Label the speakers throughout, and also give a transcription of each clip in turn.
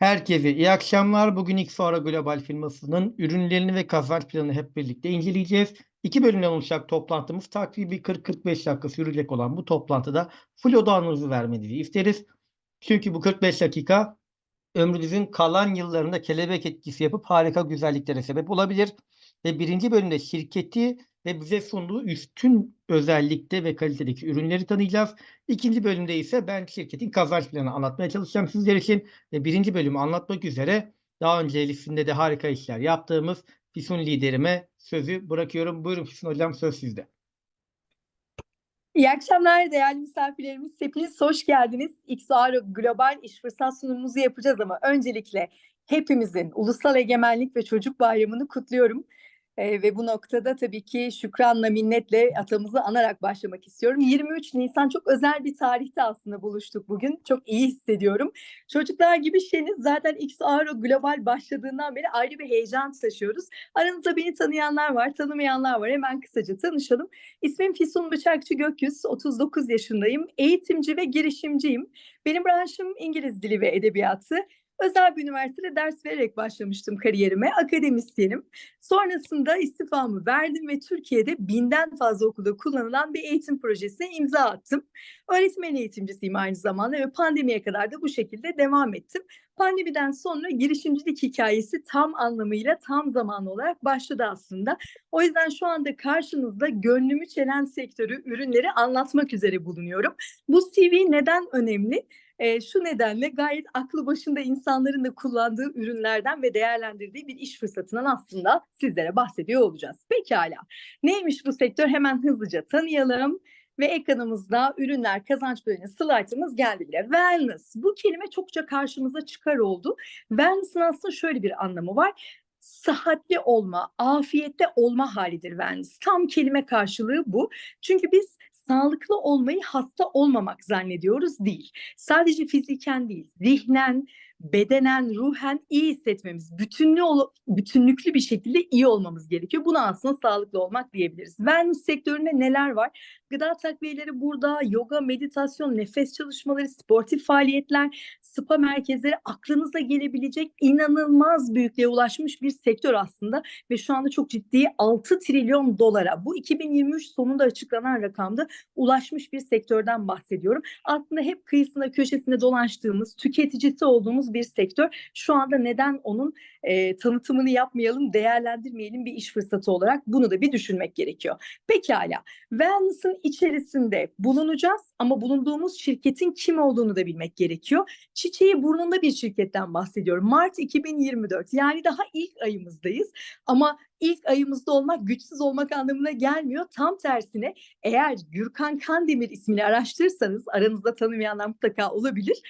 Speaker 1: Herkese iyi akşamlar. Bugün Xara Global firmasının ürünlerini ve kazanç planını hep birlikte inceleyeceğiz. İki bölümden oluşacak toplantımız takribi 40-45 dakika sürecek olan bu toplantıda full odağınızı vermenizi isteriz. Çünkü bu 45 dakika ömrünüzün kalan yıllarında kelebek etkisi yapıp harika güzelliklere sebep olabilir. Ve birinci bölümde şirketi ve bize sunduğu üstün özellikte ve kalitedeki ürünleri tanıyacağız. İkinci bölümde ise ben şirketin kazanç planını anlatmaya çalışacağım sizler için. Ve birinci bölümü anlatmak üzere daha önce listinde de harika işler yaptığımız Füsun liderime sözü bırakıyorum. Buyurun Füsun hocam söz sizde.
Speaker 2: İyi akşamlar değerli misafirlerimiz. Hepiniz hoş geldiniz. XR Global İş Fırsat sunumumuzu yapacağız ama öncelikle hepimizin Ulusal Egemenlik ve Çocuk Bayramı'nı kutluyorum. Ee, ve bu noktada tabii ki şükranla minnetle atamızı anarak başlamak istiyorum. 23 Nisan çok özel bir tarihte aslında buluştuk bugün. Çok iyi hissediyorum. Çocuklar gibi şeniz zaten XR Global başladığından beri ayrı bir heyecan taşıyoruz. Aranızda beni tanıyanlar var, tanımayanlar var. Hemen kısaca tanışalım. İsmim Füsun Bıçakçı Gökyüz, 39 yaşındayım. Eğitimci ve girişimciyim. Benim branşım İngiliz Dili ve Edebiyatı. Özel bir üniversitede ders vererek başlamıştım kariyerime. Akademisyenim. Sonrasında istifamı verdim ve Türkiye'de binden fazla okulda kullanılan bir eğitim projesine imza attım. Öğretmen eğitimcisiyim aynı zamanda ve pandemiye kadar da bu şekilde devam ettim. Pandemiden sonra girişimcilik hikayesi tam anlamıyla tam zamanlı olarak başladı aslında. O yüzden şu anda karşınızda gönlümü çelen sektörü, ürünleri anlatmak üzere bulunuyorum. Bu CV neden önemli? E, şu nedenle gayet aklı başında insanların da kullandığı ürünlerden ve değerlendirdiği bir iş fırsatından aslında sizlere bahsediyor olacağız. Pekala. Neymiş bu sektör? Hemen hızlıca tanıyalım. Ve ekranımızda ürünler kazanç bölümü slaytımız geldi bile. Wellness. Bu kelime çokça karşımıza çıkar oldu. Wellness'ın aslında şöyle bir anlamı var sıhhatli olma, afiyette olma halidir wellness. Tam kelime karşılığı bu. Çünkü biz sağlıklı olmayı hasta olmamak zannediyoruz değil. Sadece fiziken değil, zihnen, bedenen, ruhen iyi hissetmemiz, bütünlü bütünlüklü bir şekilde iyi olmamız gerekiyor. Buna aslında sağlıklı olmak diyebiliriz. Wellness sektöründe neler var? Gıda takviyeleri burada, yoga, meditasyon, nefes çalışmaları, sportif faaliyetler, spa merkezleri aklınıza gelebilecek inanılmaz büyüklüğe ulaşmış bir sektör aslında ve şu anda çok ciddi 6 trilyon dolara bu 2023 sonunda açıklanan rakamda ulaşmış bir sektörden bahsediyorum. Aslında hep kıyısında köşesinde dolaştığımız, tüketicisi olduğumuz bir sektör. Şu anda neden onun e, tanıtımını yapmayalım, değerlendirmeyelim bir iş fırsatı olarak bunu da bir düşünmek gerekiyor. Pekala, Wellness'ın içerisinde bulunacağız ama bulunduğumuz şirketin kim olduğunu da bilmek gerekiyor. Çiçeği burnunda bir şirketten bahsediyorum. Mart 2024 yani daha ilk ayımızdayız ama ilk ayımızda olmak güçsüz olmak anlamına gelmiyor. Tam tersine eğer Gürkan Kandemir ismini araştırırsanız aranızda tanımayanlar mutlaka olabilir.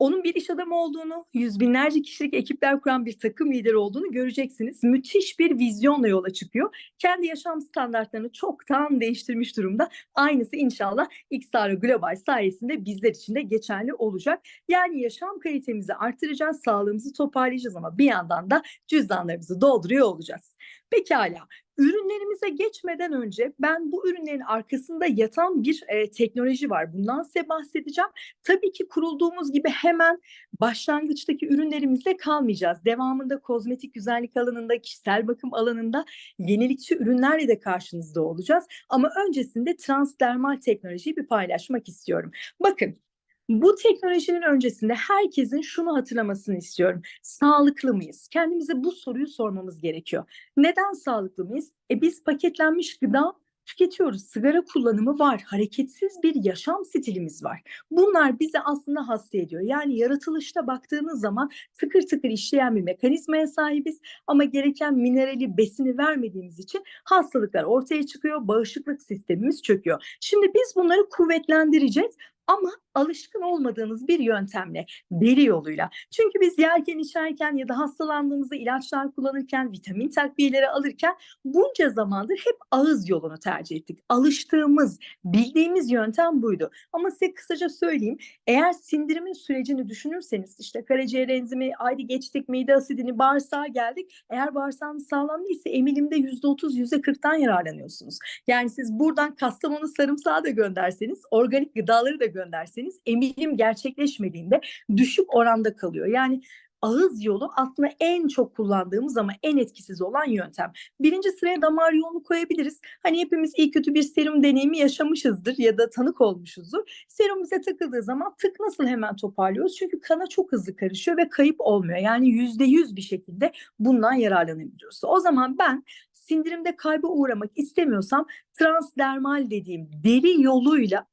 Speaker 2: Onun bir iş adamı olduğunu, yüz binlerce kişilik ekipler kuran bir takım lideri olduğunu göreceksiniz. Müthiş bir vizyonla yola çıkıyor. Kendi yaşam standartlarını çoktan değiştirmiş durumda. Aynısı inşallah XR Global sayesinde bizler için de geçerli olacak. Yani yaşam kalitemizi artıracağız, sağlığımızı toparlayacağız ama bir yandan da cüzdanlarımızı dolduruyor olacağız. Pekala. Ürünlerimize geçmeden önce ben bu ürünlerin arkasında yatan bir e, teknoloji var. Bundan size bahsedeceğim. Tabii ki kurulduğumuz gibi hemen başlangıçtaki ürünlerimizle kalmayacağız. Devamında kozmetik güzellik alanında, kişisel bakım alanında yenilikçi ürünlerle de karşınızda olacağız. Ama öncesinde transdermal teknolojiyi bir paylaşmak istiyorum. Bakın bu teknolojinin öncesinde herkesin şunu hatırlamasını istiyorum. Sağlıklı mıyız? Kendimize bu soruyu sormamız gerekiyor. Neden sağlıklı mıyız? E biz paketlenmiş gıda tüketiyoruz. Sigara kullanımı var. Hareketsiz bir yaşam stilimiz var. Bunlar bizi aslında hasta ediyor. Yani yaratılışta baktığınız zaman tıkır tıkır işleyen bir mekanizmaya sahibiz ama gereken minerali, besini vermediğimiz için hastalıklar ortaya çıkıyor. Bağışıklık sistemimiz çöküyor. Şimdi biz bunları kuvvetlendireceğiz ama alışkın olmadığınız bir yöntemle, deri yoluyla. Çünkü biz yerken içerken ya da hastalandığımızda ilaçlar kullanırken, vitamin takviyeleri alırken bunca zamandır hep ağız yolunu tercih ettik. Alıştığımız, bildiğimiz yöntem buydu. Ama size kısaca söyleyeyim, eğer sindirimin sürecini düşünürseniz işte karaciğer enzimi, haydi geçtik mide asidini, bağırsağa geldik. Eğer bağırsağınız sağlam değilse emilimde %30, %40'tan yararlanıyorsunuz. Yani siz buradan Kastamonu sarımsağı da gönderseniz, organik gıdaları da gönderseniz emilim gerçekleşmediğinde düşük oranda kalıyor. Yani ağız yolu aslında en çok kullandığımız ama en etkisiz olan yöntem. Birinci sıraya damar yolunu koyabiliriz. Hani hepimiz iyi kötü bir serum deneyimi yaşamışızdır ya da tanık olmuşuzdur. Serum bize takıldığı zaman tık nasıl hemen toparlıyoruz? Çünkü kana çok hızlı karışıyor ve kayıp olmuyor. Yani yüzde yüz bir şekilde bundan yararlanabiliyoruz. O zaman ben sindirimde kayba uğramak istemiyorsam transdermal dediğim deri yoluyla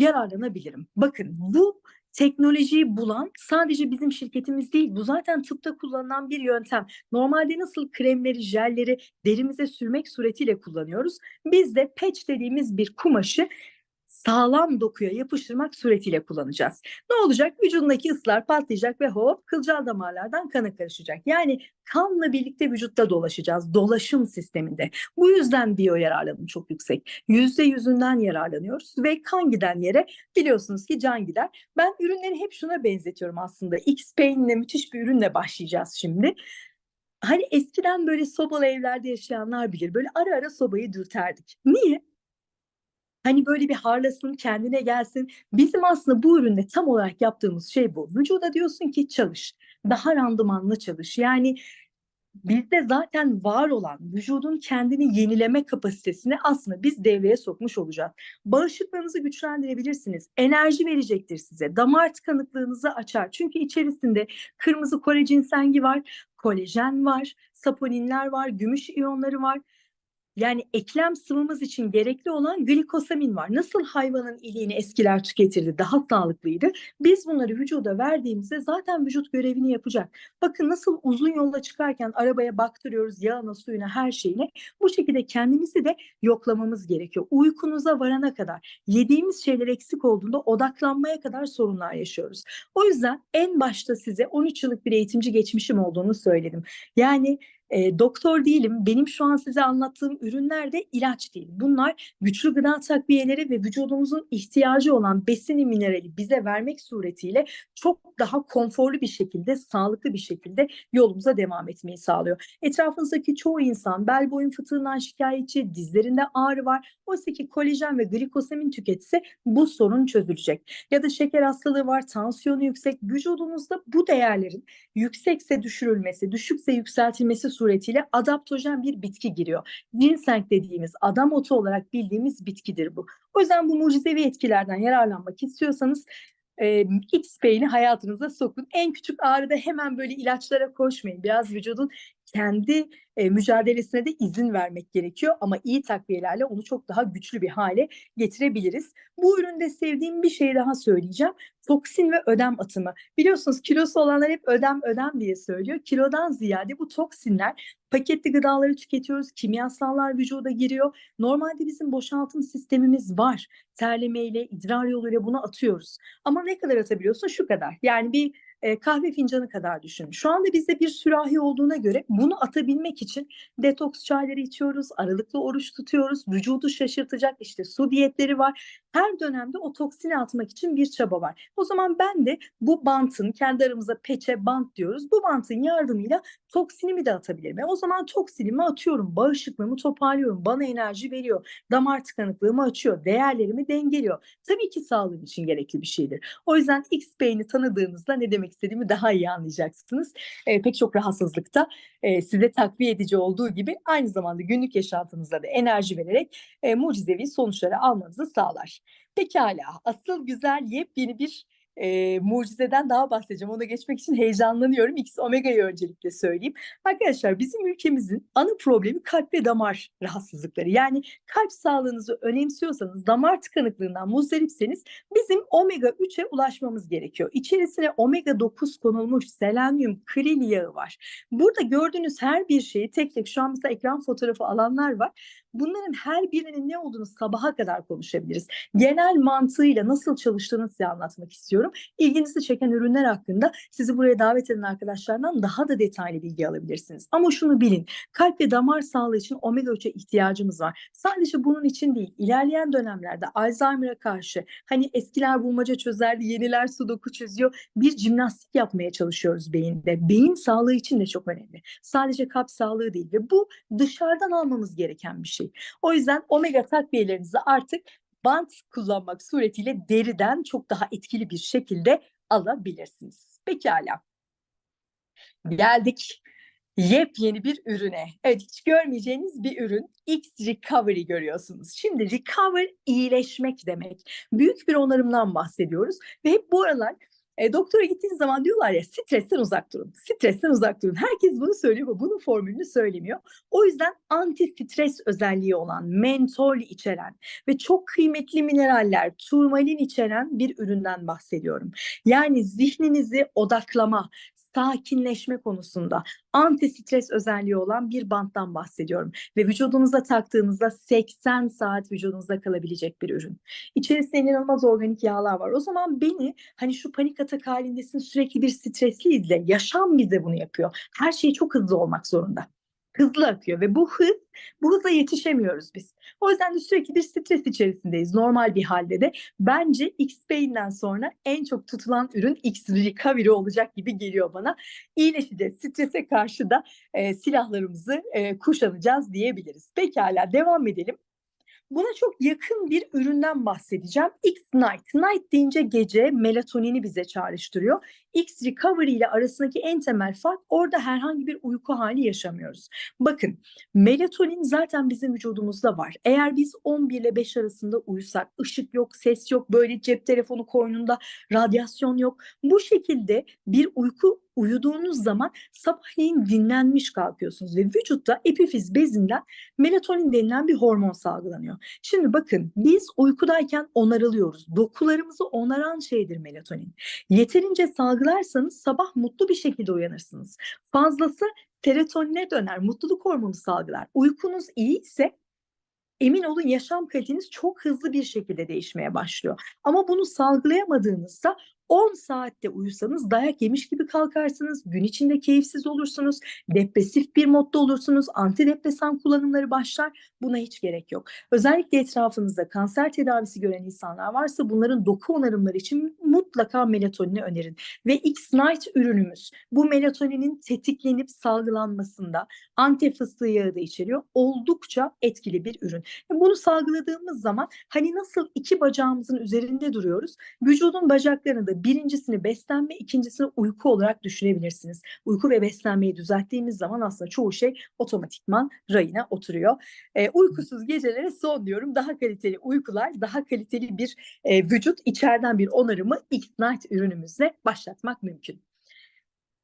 Speaker 2: yararlanabilirim. Bakın bu teknolojiyi bulan sadece bizim şirketimiz değil. Bu zaten tıpta kullanılan bir yöntem. Normalde nasıl kremleri, jelleri derimize sürmek suretiyle kullanıyoruz. Biz de patch dediğimiz bir kumaşı sağlam dokuya yapıştırmak suretiyle kullanacağız. Ne olacak? Vücudundaki ıslar patlayacak ve hop kılcal damarlardan kana karışacak. Yani kanla birlikte vücutta dolaşacağız. Dolaşım sisteminde. Bu yüzden biyo yararlanım çok yüksek. Yüzde yüzünden yararlanıyoruz ve kan giden yere biliyorsunuz ki can gider. Ben ürünleri hep şuna benzetiyorum aslında. X-Pain'le müthiş bir ürünle başlayacağız şimdi. Hani eskiden böyle sobalı evlerde yaşayanlar bilir. Böyle ara ara sobayı dürterdik. Niye? Hani böyle bir harlasın, kendine gelsin. Bizim aslında bu üründe tam olarak yaptığımız şey bu. Vücuda diyorsun ki çalış. Daha randımanlı çalış. Yani bizde zaten var olan vücudun kendini yenileme kapasitesini aslında biz devreye sokmuş olacağız. Bağışıklığınızı güçlendirebilirsiniz. Enerji verecektir size. Damar tıkanıklığınızı açar. Çünkü içerisinde kırmızı Kore cinsengi var, kolajen var, saponinler var, gümüş iyonları var. Yani eklem sıvımız için gerekli olan glikosamin var. Nasıl hayvanın iliğini eskiler tüketirdi, daha sağlıklıydı. Biz bunları vücuda verdiğimizde zaten vücut görevini yapacak. Bakın nasıl uzun yola çıkarken arabaya baktırıyoruz yağına, suyuna, her şeyine. Bu şekilde kendimizi de yoklamamız gerekiyor. Uykunuza varana kadar, yediğimiz şeyler eksik olduğunda odaklanmaya kadar sorunlar yaşıyoruz. O yüzden en başta size 13 yıllık bir eğitimci geçmişim olduğunu söyledim. Yani e, doktor değilim. Benim şu an size anlattığım ürünler de ilaç değil. Bunlar güçlü gıda takviyeleri ve vücudumuzun ihtiyacı olan besini minerali bize vermek suretiyle çok daha konforlu bir şekilde, sağlıklı bir şekilde yolumuza devam etmeyi sağlıyor. Etrafınızdaki çoğu insan bel boyun fıtığından şikayetçi, dizlerinde ağrı var. Oysa ki kolajen ve glikosamin tüketse bu sorun çözülecek. Ya da şeker hastalığı var, tansiyonu yüksek. Vücudunuzda bu değerlerin yüksekse düşürülmesi, düşükse yükseltilmesi suretiyle adaptojen bir bitki giriyor. Ginseng dediğimiz adam otu olarak bildiğimiz bitkidir bu. O yüzden bu mucizevi etkilerden yararlanmak istiyorsanız e, X-Pay'ini hayatınıza sokun. En küçük ağrıda hemen böyle ilaçlara koşmayın. Biraz vücudun kendi e, mücadelesine de izin vermek gerekiyor ama iyi takviyelerle onu çok daha güçlü bir hale getirebiliriz. Bu üründe sevdiğim bir şey daha söyleyeceğim. Toksin ve ödem atımı. Biliyorsunuz kilosu olanlar hep ödem ödem diye söylüyor. Kilodan ziyade bu toksinler paketli gıdaları tüketiyoruz, kimyasallar vücuda giriyor. Normalde bizim boşaltım sistemimiz var. Terlemeyle, idrar yoluyla bunu atıyoruz. Ama ne kadar atabiliyorsun? Şu kadar. Yani bir e, kahve fincanı kadar düşünün. Şu anda bizde bir sürahi olduğuna göre bunu atabilmek için detoks çayları içiyoruz, aralıklı oruç tutuyoruz, vücudu şaşırtacak işte su diyetleri var. Her dönemde o toksini atmak için bir çaba var. O zaman ben de bu bantın, kendi aramızda peçe bant diyoruz. Bu bantın yardımıyla toksinimi de atabilirim. E o zaman toksinimi atıyorum, bağışıklığımı toparlıyorum, bana enerji veriyor, damar tıkanıklığımı açıyor, değerlerimi dengeliyor. Tabii ki sağlığım için gerekli bir şeydir. O yüzden X-Pay'ini tanıdığınızda ne demek istediğimi daha iyi anlayacaksınız. E, pek çok rahatsızlıkta e, size takviye edici olduğu gibi aynı zamanda günlük yaşantınızda da enerji vererek e, mucizevi sonuçları almanızı sağlar. Pekala, asıl güzel yepyeni bir e, mucizeden daha bahsedeceğim. Ona geçmek için heyecanlanıyorum. X omega'yı öncelikle söyleyeyim. Arkadaşlar bizim ülkemizin ana problemi kalp ve damar rahatsızlıkları. Yani kalp sağlığınızı önemsiyorsanız, damar tıkanıklığından muzdaripseniz bizim omega 3'e ulaşmamız gerekiyor. İçerisine omega 9 konulmuş selenyum, kril yağı var. Burada gördüğünüz her bir şeyi tek tek şu an mesela ekran fotoğrafı alanlar var. Bunların her birinin ne olduğunu sabaha kadar konuşabiliriz. Genel mantığıyla nasıl çalıştığını size anlatmak istiyorum. İlginizi çeken ürünler hakkında sizi buraya davet eden arkadaşlardan daha da detaylı bilgi alabilirsiniz. Ama şunu bilin, kalp ve damar sağlığı için omega 3'e ihtiyacımız var. Sadece bunun için değil, ilerleyen dönemlerde Alzheimer'a karşı hani eskiler bulmaca çözerdi, yeniler sudoku çözüyor. Bir jimnastik yapmaya çalışıyoruz beyinde. Beyin sağlığı için de çok önemli. Sadece kalp sağlığı değil ve bu dışarıdan almamız gereken bir şey. O yüzden omega takviyelerinizi artık bant kullanmak suretiyle deriden çok daha etkili bir şekilde alabilirsiniz. Pekala. Geldik yepyeni bir ürüne. Evet hiç görmeyeceğiniz bir ürün. X Recovery görüyorsunuz. Şimdi recover iyileşmek demek. Büyük bir onarımdan bahsediyoruz ve hep bu aralar e, doktora gittiğiniz zaman diyorlar ya stresten uzak durun. Stresten uzak durun. Herkes bunu söylüyor ama bunun formülünü söylemiyor. O yüzden anti stres özelliği olan, mentol içeren ve çok kıymetli mineraller, turmalin içeren bir üründen bahsediyorum. Yani zihninizi odaklama, sakinleşme konusunda anti stres özelliği olan bir banttan bahsediyorum. Ve vücudunuza taktığınızda 80 saat vücudunuzda kalabilecek bir ürün. İçerisinde inanılmaz organik yağlar var. O zaman beni hani şu panik atak halindesin sürekli bir stresli izle. Yaşam bize bunu yapıyor. Her şey çok hızlı olmak zorunda. Hızlı akıyor ve bu hız, bu hıza yetişemiyoruz biz. O yüzden de sürekli bir stres içerisindeyiz. Normal bir halde de bence X-Payne'den sonra en çok tutulan ürün X-Recovery olacak gibi geliyor bana. İyileşeceğiz. Strese karşı da e, silahlarımızı e, kuşanacağız diyebiliriz. Pekala devam edelim. Buna çok yakın bir üründen bahsedeceğim. X-Night. Night deyince gece melatonini bize çağrıştırıyor. X-Recovery ile arasındaki en temel fark orada herhangi bir uyku hali yaşamıyoruz. Bakın melatonin zaten bizim vücudumuzda var. Eğer biz 11 ile 5 arasında uyusak, ışık yok, ses yok, böyle cep telefonu koynunda radyasyon yok. Bu şekilde bir uyku uyuduğunuz zaman sabahleyin dinlenmiş kalkıyorsunuz ve vücutta epifiz bezinden melatonin denilen bir hormon salgılanıyor. Şimdi bakın biz uykudayken onarılıyoruz. Dokularımızı onaran şeydir melatonin. Yeterince salgılarsanız sabah mutlu bir şekilde uyanırsınız. Fazlası serotonine döner, mutluluk hormonu salgılar. Uykunuz iyi ise emin olun yaşam kaliteniz çok hızlı bir şekilde değişmeye başlıyor. Ama bunu salgılayamadığınızda 10 saatte uyusanız dayak yemiş gibi kalkarsınız, gün içinde keyifsiz olursunuz, depresif bir modda olursunuz, antidepresan kullanımları başlar. Buna hiç gerek yok. Özellikle etrafınızda kanser tedavisi gören insanlar varsa bunların doku onarımları için mutlaka melatonini önerin. Ve X-Night ürünümüz bu melatoninin tetiklenip salgılanmasında anti fıstığı yağı da içeriyor. Oldukça etkili bir ürün. Bunu salgıladığımız zaman hani nasıl iki bacağımızın üzerinde duruyoruz, vücudun bacaklarını da birincisini beslenme, ikincisini uyku olarak düşünebilirsiniz. Uyku ve beslenmeyi düzelttiğimiz zaman aslında çoğu şey otomatikman rayına oturuyor. E, uykusuz gecelere son diyorum. Daha kaliteli uykular, daha kaliteli bir e, vücut içeriden bir onarımı X-Night ürünümüzle başlatmak mümkün.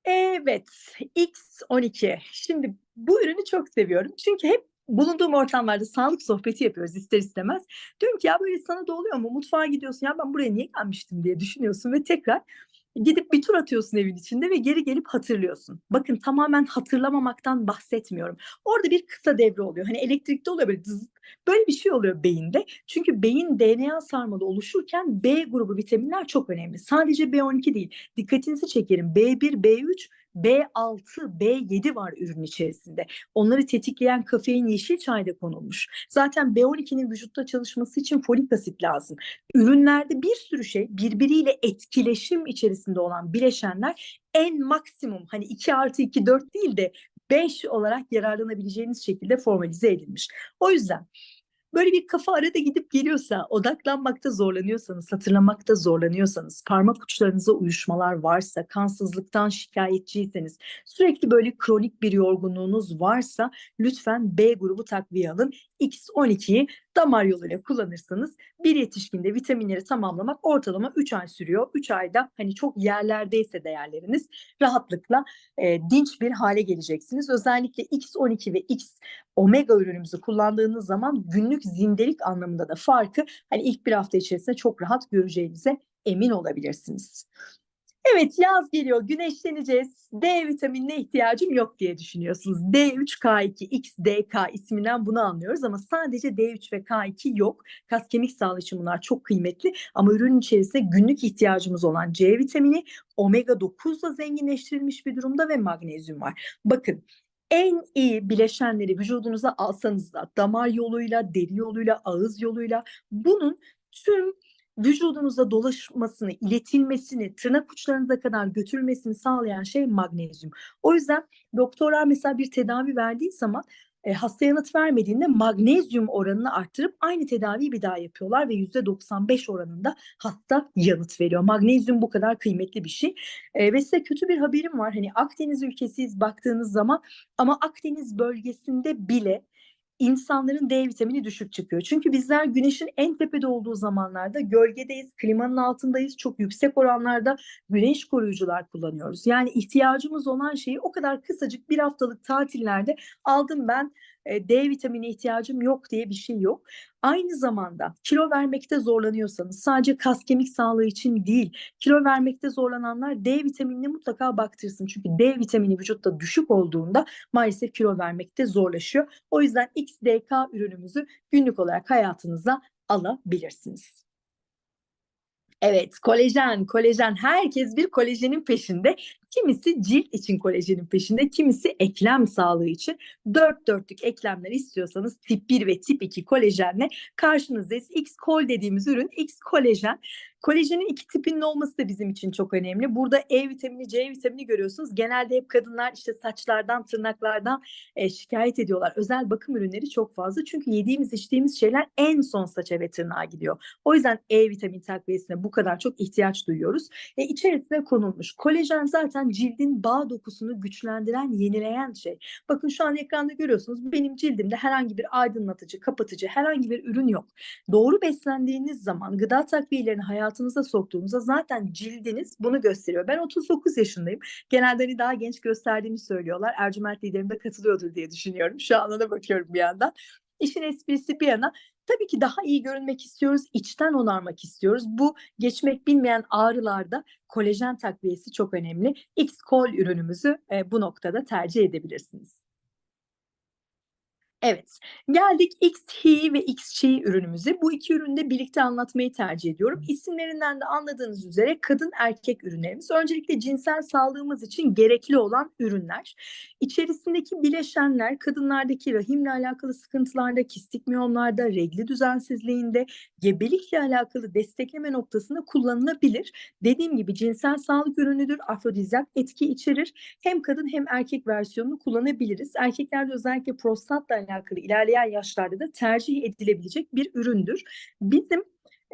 Speaker 2: Evet, X12. Şimdi bu ürünü çok seviyorum. Çünkü hep bulunduğum ortamlarda sağlık sohbeti yapıyoruz ister istemez. Diyorum ki ya böyle sana da oluyor mu? Mutfağa gidiyorsun ya ben buraya niye gelmiştim diye düşünüyorsun ve tekrar gidip bir tur atıyorsun evin içinde ve geri gelip hatırlıyorsun. Bakın tamamen hatırlamamaktan bahsetmiyorum. Orada bir kısa devre oluyor. Hani elektrikte oluyor böyle dız, böyle bir şey oluyor beyinde. Çünkü beyin DNA sarmalı oluşurken B grubu vitaminler çok önemli. Sadece B12 değil. Dikkatinizi çekerim. B1, B3 B6, B7 var ürün içerisinde. Onları tetikleyen kafein yeşil çayda konulmuş. Zaten B12'nin vücutta çalışması için folik asit lazım. Ürünlerde bir sürü şey birbiriyle etkileşim içerisinde olan bileşenler en maksimum hani 2 artı 2 4 değil de 5 olarak yararlanabileceğiniz şekilde formalize edilmiş. O yüzden böyle bir kafa arada gidip geliyorsa, odaklanmakta zorlanıyorsanız, hatırlamakta zorlanıyorsanız, parmak uçlarınıza uyuşmalar varsa, kansızlıktan şikayetçiyseniz, sürekli böyle kronik bir yorgunluğunuz varsa lütfen B grubu takviye alın. X12'yi damar yoluyla kullanırsanız bir yetişkinde vitaminleri tamamlamak ortalama 3 ay sürüyor. 3 ayda hani çok yerlerdeyse değerleriniz rahatlıkla e, dinç bir hale geleceksiniz. Özellikle X12 ve X omega ürünümüzü kullandığınız zaman günlük zindelik anlamında da farkı hani ilk bir hafta içerisinde çok rahat göreceğinize emin olabilirsiniz. Evet yaz geliyor güneşleneceğiz. D vitaminine ihtiyacım yok diye düşünüyorsunuz. D3K2 XDK isminden bunu anlıyoruz ama sadece D3 ve K2 yok. Kas kemik sağlığı için bunlar çok kıymetli ama ürünün içerisinde günlük ihtiyacımız olan C vitamini omega 9 ile zenginleştirilmiş bir durumda ve magnezyum var. Bakın en iyi bileşenleri vücudunuza alsanız da damar yoluyla, deri yoluyla, ağız yoluyla bunun tüm vücudunuza dolaşmasını, iletilmesini, tırnak uçlarınıza kadar götürülmesini sağlayan şey magnezyum. O yüzden doktorlar mesela bir tedavi verdiği zaman e, hasta yanıt vermediğinde magnezyum oranını arttırıp aynı tedaviyi bir daha yapıyorlar ve %95 oranında hasta yanıt veriyor. Magnezyum bu kadar kıymetli bir şey. E, ve size kötü bir haberim var. Hani Akdeniz ülkesiyiz baktığınız zaman ama Akdeniz bölgesinde bile insanların D vitamini düşük çıkıyor. Çünkü bizler güneşin en tepede olduğu zamanlarda gölgedeyiz, klimanın altındayız. Çok yüksek oranlarda güneş koruyucular kullanıyoruz. Yani ihtiyacımız olan şeyi o kadar kısacık bir haftalık tatillerde aldım ben D vitamini ihtiyacım yok diye bir şey yok. Aynı zamanda kilo vermekte zorlanıyorsanız sadece kas kemik sağlığı için değil, kilo vermekte zorlananlar D vitaminine mutlaka baktırsın. Çünkü D vitamini vücutta düşük olduğunda maalesef kilo vermekte zorlaşıyor. O yüzden XDK ürünümüzü günlük olarak hayatınıza alabilirsiniz. Evet, kolajen, kolajen. Herkes bir kolajenin peşinde. Kimisi cilt için kolajenin peşinde, kimisi eklem sağlığı için. Dört dörtlük eklemler istiyorsanız tip 1 ve tip 2 kolajenle karşınızdayız. X-Kol dediğimiz ürün X kolajen. Kolajenin iki tipinin olması da bizim için çok önemli. Burada E vitamini, C vitamini görüyorsunuz. Genelde hep kadınlar işte saçlardan, tırnaklardan e, şikayet ediyorlar. Özel bakım ürünleri çok fazla. Çünkü yediğimiz, içtiğimiz şeyler en son saça ve tırnağa gidiyor. O yüzden E vitamin takviyesine bu kadar çok ihtiyaç duyuyoruz. E, içerisine konulmuş. Kolajen zaten cildin bağ dokusunu güçlendiren, yenileyen şey. Bakın şu an ekranda görüyorsunuz. Benim cildimde herhangi bir aydınlatıcı, kapatıcı, herhangi bir ürün yok. Doğru beslendiğiniz zaman gıda takviyelerini hayatınıza soktuğunuzda zaten cildiniz bunu gösteriyor. Ben 39 yaşındayım. Genelde hani daha genç gösterdiğimi söylüyorlar. Ercüment liderim de katılıyordur diye düşünüyorum. Şu an ona bakıyorum bir yandan. İşin esprisi bir yana tabii ki daha iyi görünmek istiyoruz, içten onarmak istiyoruz. Bu geçmek bilmeyen ağrılarda kolajen takviyesi çok önemli. X-Kol ürünümüzü e, bu noktada tercih edebilirsiniz. Evet, geldik XHI ve XCHI ürünümüze. Bu iki ürünü de birlikte anlatmayı tercih ediyorum. İsimlerinden de anladığınız üzere kadın erkek ürünlerimiz. Öncelikle cinsel sağlığımız için gerekli olan ürünler. İçerisindeki bileşenler kadınlardaki rahimle alakalı sıkıntılarda, kistik miyomlarda, regli düzensizliğinde, gebelikle alakalı destekleme noktasında kullanılabilir. Dediğim gibi cinsel sağlık ürünüdür, afrodizyak etki içerir. Hem kadın hem erkek versiyonunu kullanabiliriz. Erkeklerde özellikle prostatla alakalı ilerleyen yaşlarda da tercih edilebilecek bir üründür. Bizim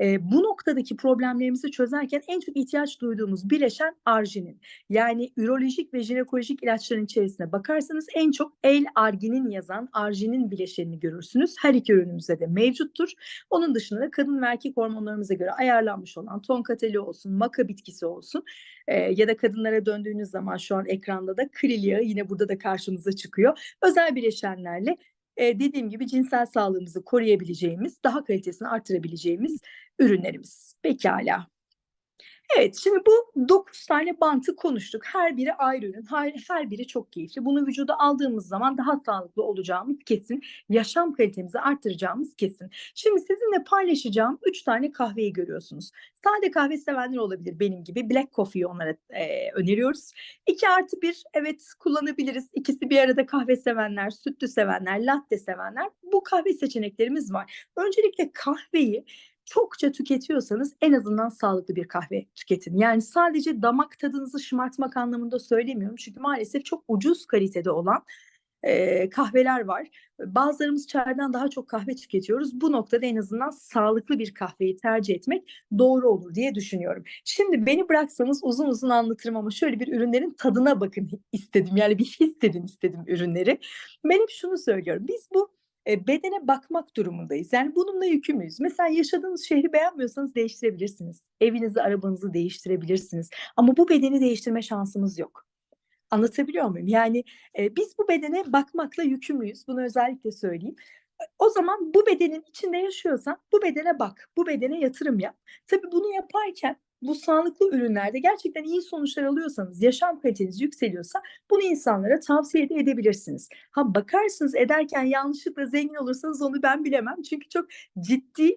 Speaker 2: e, bu noktadaki problemlerimizi çözerken en çok ihtiyaç duyduğumuz bileşen arginin. Yani ürolojik ve jinekolojik ilaçların içerisine bakarsanız en çok L-arginin yazan arginin bileşenini görürsünüz. Her iki ürünümüzde de mevcuttur. Onun dışında da kadın ve erkek hormonlarımıza göre ayarlanmış olan tonkateli olsun, maka bitkisi olsun e, ya da kadınlara döndüğünüz zaman şu an ekranda da kril yağı yine burada da karşımıza çıkıyor. Özel bileşenlerle e, dediğim gibi cinsel sağlığımızı koruyabileceğimiz, daha kalitesini artırabileceğimiz ürünlerimiz. Pekala. Evet, şimdi bu 9 tane bantı konuştuk. Her biri ayrı ürün, her, her biri çok keyifli. Bunu vücuda aldığımız zaman daha sağlıklı olacağımız kesin, yaşam kalitemizi artıracağımız kesin. Şimdi sizinle paylaşacağım 3 tane kahveyi görüyorsunuz. Sade kahve sevenler olabilir benim gibi. Black coffee'yi onlara e, öneriyoruz. 2 artı 1 evet kullanabiliriz. İkisi bir arada kahve sevenler, sütlü sevenler, latte sevenler. Bu kahve seçeneklerimiz var. Öncelikle kahveyi çokça tüketiyorsanız en azından sağlıklı bir kahve tüketin. Yani sadece damak tadınızı şımartmak anlamında söylemiyorum. Çünkü maalesef çok ucuz kalitede olan e, kahveler var. Bazılarımız çaydan daha çok kahve tüketiyoruz. Bu noktada en azından sağlıklı bir kahveyi tercih etmek doğru olur diye düşünüyorum. Şimdi beni bıraksanız uzun uzun anlatırım ama şöyle bir ürünlerin tadına bakın istedim. Yani bir hissedin istedim ürünleri. Ben hep şunu söylüyorum. Biz bu e, bedene bakmak durumundayız. Yani bununla yükümlüyüz. Mesela yaşadığınız şehri beğenmiyorsanız değiştirebilirsiniz. Evinizi, arabanızı değiştirebilirsiniz. Ama bu bedeni değiştirme şansımız yok. Anlatabiliyor muyum? Yani e, biz bu bedene bakmakla yükümlüyüz. Bunu özellikle söyleyeyim. O zaman bu bedenin içinde yaşıyorsan bu bedene bak, bu bedene yatırım yap. Tabii bunu yaparken bu sağlıklı ürünlerde gerçekten iyi sonuçlar alıyorsanız, yaşam kaliteniz yükseliyorsa bunu insanlara tavsiye de edebilirsiniz. Ha bakarsınız ederken yanlışlıkla zengin olursanız onu ben bilemem. Çünkü çok ciddi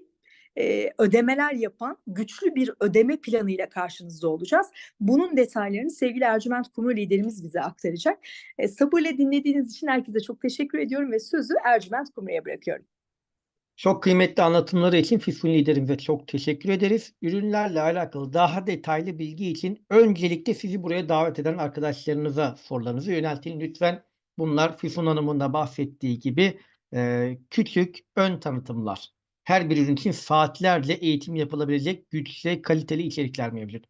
Speaker 2: e, ödemeler yapan güçlü bir ödeme planıyla karşınızda olacağız. Bunun detaylarını sevgili Ercüment Kumru liderimiz bize aktaracak. E, sabırla dinlediğiniz için herkese çok teşekkür ediyorum ve sözü Ercüment Kumru'ya bırakıyorum.
Speaker 1: Çok kıymetli anlatımları için Füsun liderimize çok teşekkür ederiz. Ürünlerle alakalı daha detaylı bilgi için öncelikle sizi buraya davet eden arkadaşlarınıza sorularınızı yöneltin. Lütfen Bunlar Füsun Hanım'ın da bahsettiği gibi e, küçük ön tanıtımlar. Her bir ürün için saatlerce eğitim yapılabilecek güçlü, kaliteli içerikler mevcut.